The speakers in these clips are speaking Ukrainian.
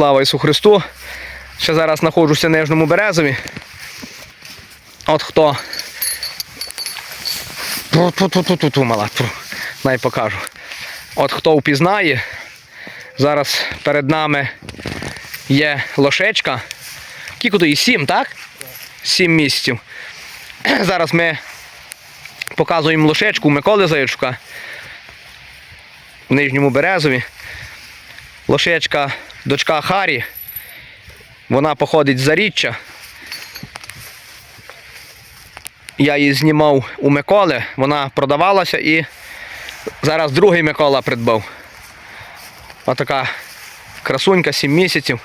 Слава Ісу Христу! Ще зараз знаходжуся в Нижньому Березові. От хто. Ту-ту-ту-ту-ту, мала. Най покажу. От хто впізнає, зараз перед нами є лошечка. Кілько то їй? Сім, так? Сім місяців. Зараз ми показуємо лошечку Миколи Заячука в Нижньому Березові. Лошечка, дочка Харі. Вона походить з Заріччя. Я її знімав у Миколи, вона продавалася і зараз другий Микола придбав. Отака красунька, 7 місяців.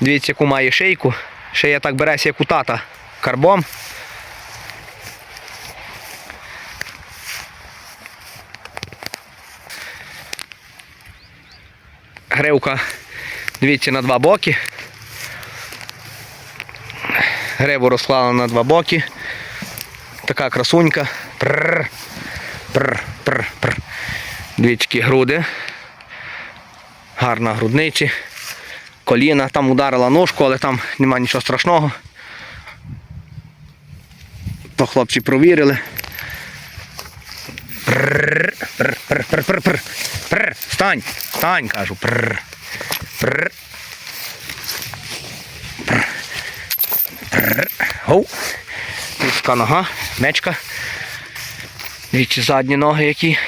Дивіться, яку має шийку. Шия так береться, як у тата карбом. Гривка, дивіться, на два боки. Гриву розклала на два боки. Така красунька. Прррр. Прррр. Прррр. Прррр. Які груди. Гарна грудничі. Коліна, там ударила ножку, але там нема нічого страшного. То хлопці провірили. Прррр. Прррр. Прррр. Прррр. Прррр. Прррр. Прррр. Встань, встань, кажу. Прррр. Прррр. Гоу. Така нога, мечка. Дивіться, задні ноги які.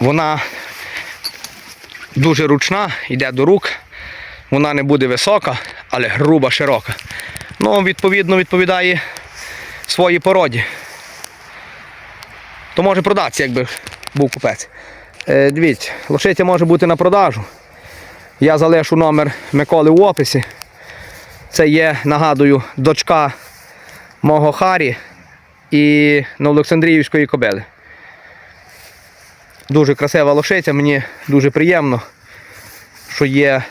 Вона дуже ручна, йде до рук. Вона не буде висока, але груба, широка. Ну, відповідно, відповідає своїй породі. То може продатися, якби був купець. Е, дивіться, лошиця може бути на продажу. Я залишу номер Миколи в описі. Це є, нагадую, дочка мого Харі і Новоолександріївської кобили. Дуже красива лошиця, мені дуже приємно, що є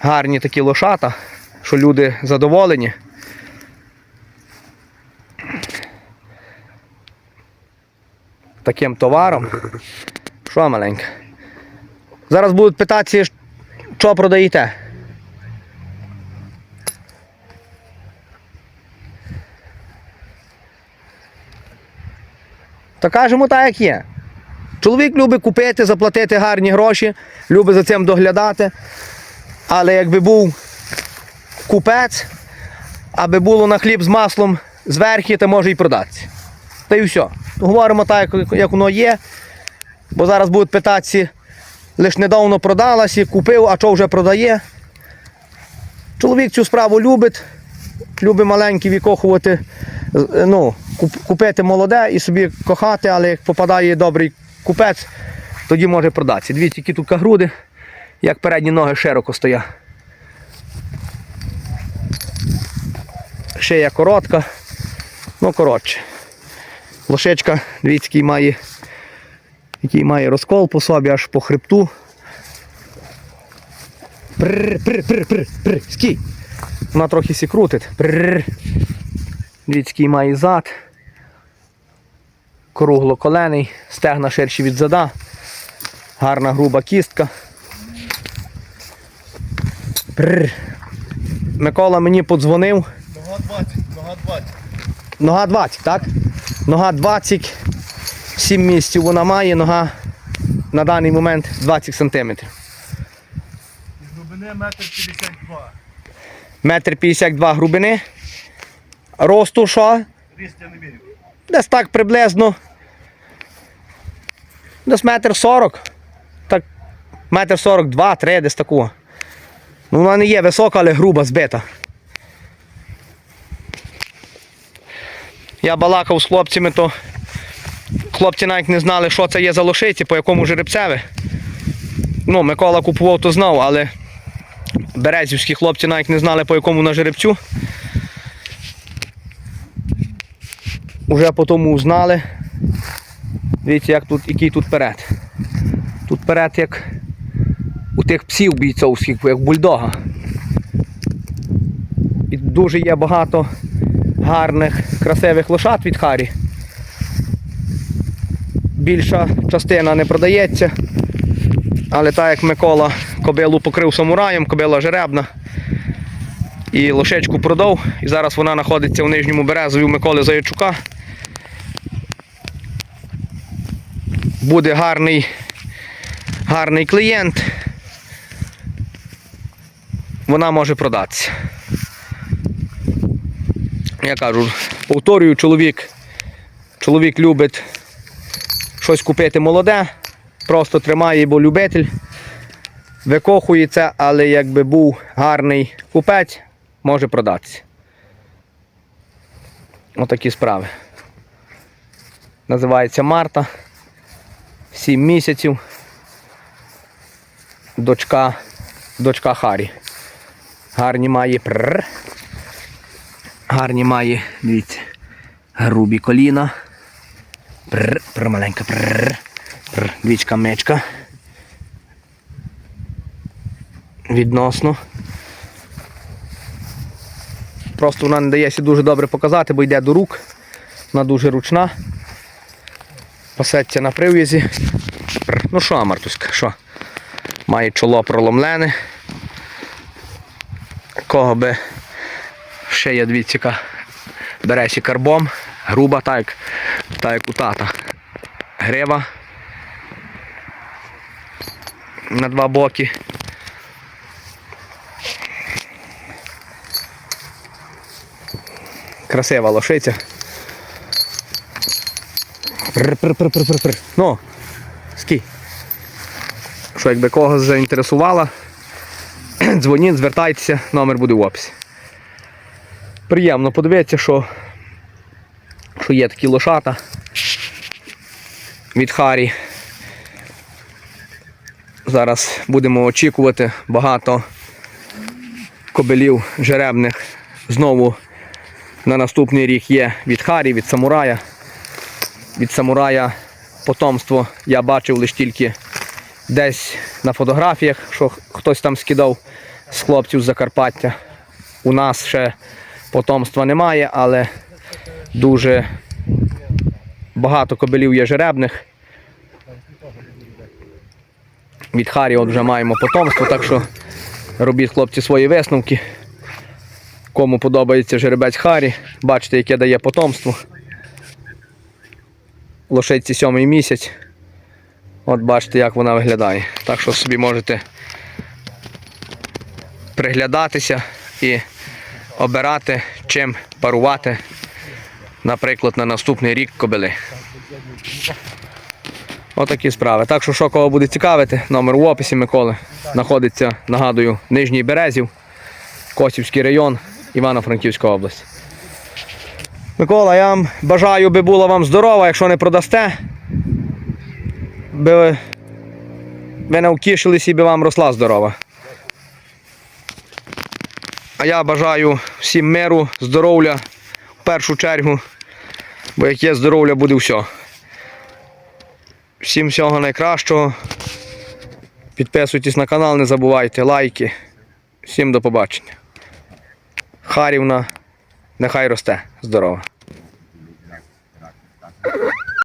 гарні такі лошата, що люди задоволені. Таким товаром. Що маленьке? Зараз будуть питатися, що продаєте. То кажемо так, як є. Чоловік любить купити, заплатити гарні гроші, любить за цим доглядати. Але якби був купець, аби було на хліб з маслом зверху, то може і продатися. Та й все. Говоримо так, як- воно є. Бо зараз будуть питатися, лише недавно продалася, купив, а що вже продає. Чоловік цю справу любить, любить маленькі викохувати, е, ну, купити молоде і собі кохати, але як попадає добрий купець, тоді може продатися. Дивіться, які тут груди, як передні ноги широко стоять. Шия коротка, ну коротше. Лошечка, дивіться, який має, який має розкол по собі аж по хребту. Прррр, прррр, прррр, прррр, прррр, скій. Вона трохи сі крутить. Прррр. Дивіться, який має зад. Круглоколений, стегна ширші від зада. Гарна груба кістка. Прррр. Микола мені подзвонив. Нога 20, нога 20. Нога 20, так? Нога 20, 7 місяців вона має, нога на даний момент 20 сантиметрів. Глибини метр 52. Метр 52 грубини. Росту що? Ріст я не мірю. Десь так приблизно. Десь метр 40. Так, метр 42, 3, десь такого. Ну, вона не є висока, але груба, збита. Я балакав з хлопцями, то хлопці навіть не знали, що це є за лошиці, по якому жеребцеві. Ну, Микола купував, то знав, але березівські хлопці навіть не знали, по якому на жеребцю. Уже по тому узнали. Дивіться, як тут, який тут перед. Тут перед як у тих псів бійцовських, як бульдога. І дуже є багато гарних, красивих лошад від Харі. більша частина не продається. Але так як Микола кобилу покрив самураєм, кобила жеребна. І лошечку продав. І зараз вона знаходиться у нижньому березові у Миколи Заячука. Буде гарний, гарний клієнт. Вона може продатися. Я кажу, повторюю, чоловік, чоловік любить щось купити молоде, просто тримає, бо любитель, викохується, але якби був гарний купець, може продатися. Отакі справи. Називається Марта. 7 місяців. Дочка, дочка Харі. Гарні має. Прррр. Гарні має, дивіться, грубі коліна. Прррр, прррр, маленька. Прррр, прррр, двічка мечка. Відносно. Просто вона не дається дуже добре показати, бо йде до рук. Вона дуже ручна. Пасеться на прив'язі. Ну що, Мартуська, що? Має чоло проломлене. Кого би ще є двіціка. Бересі карбом, груба, так, як- так як у тата. Грива. На два боки. Красива лошиця. Пр-пр-пр-пр-пр-пр. Ну, скій. Що якби когось заінтересувала, дзвоніть, звертайтеся, номер буде в описі. Приємно подивитися, що, що є такі лошата від Харі. Зараз будемо очікувати багато кобелів жеребних. Знову на наступний рік є від Харі, від самурая. Від самурая потомство я бачив лише тільки десь на фотографіях, що хтось там скидав з хлопців з Закарпаття. У нас ще потомства немає, але дуже багато кобилів є жеребних. Від Харі от вже маємо потомство, так що робіть хлопці свої висновки. Кому подобається жеребець Харі, бачите, яке дає потомство. Лошиці сьомий місяць. От бачите, як вона виглядає. Так що собі можете приглядатися і обирати, чим парувати, наприклад, на наступний рік кобили. Отакі справи. Так що, що кого буде цікавити, номер в описі Миколи. Знаходиться, нагадую, Нижній Березів, Косівський район, Івано-Франківська область. Микола, я вам бажаю, би була вам здорова, якщо не продасте, би ви не втішились і би вам росла здорова. Я бажаю всім миру, здоров'я в першу чергу, бо як є здоров'я, буде все. Всім всього найкращого. Підписуйтесь на канал, не забувайте, лайки. Всім до побачення. Харівна, нехай росте. Здорова.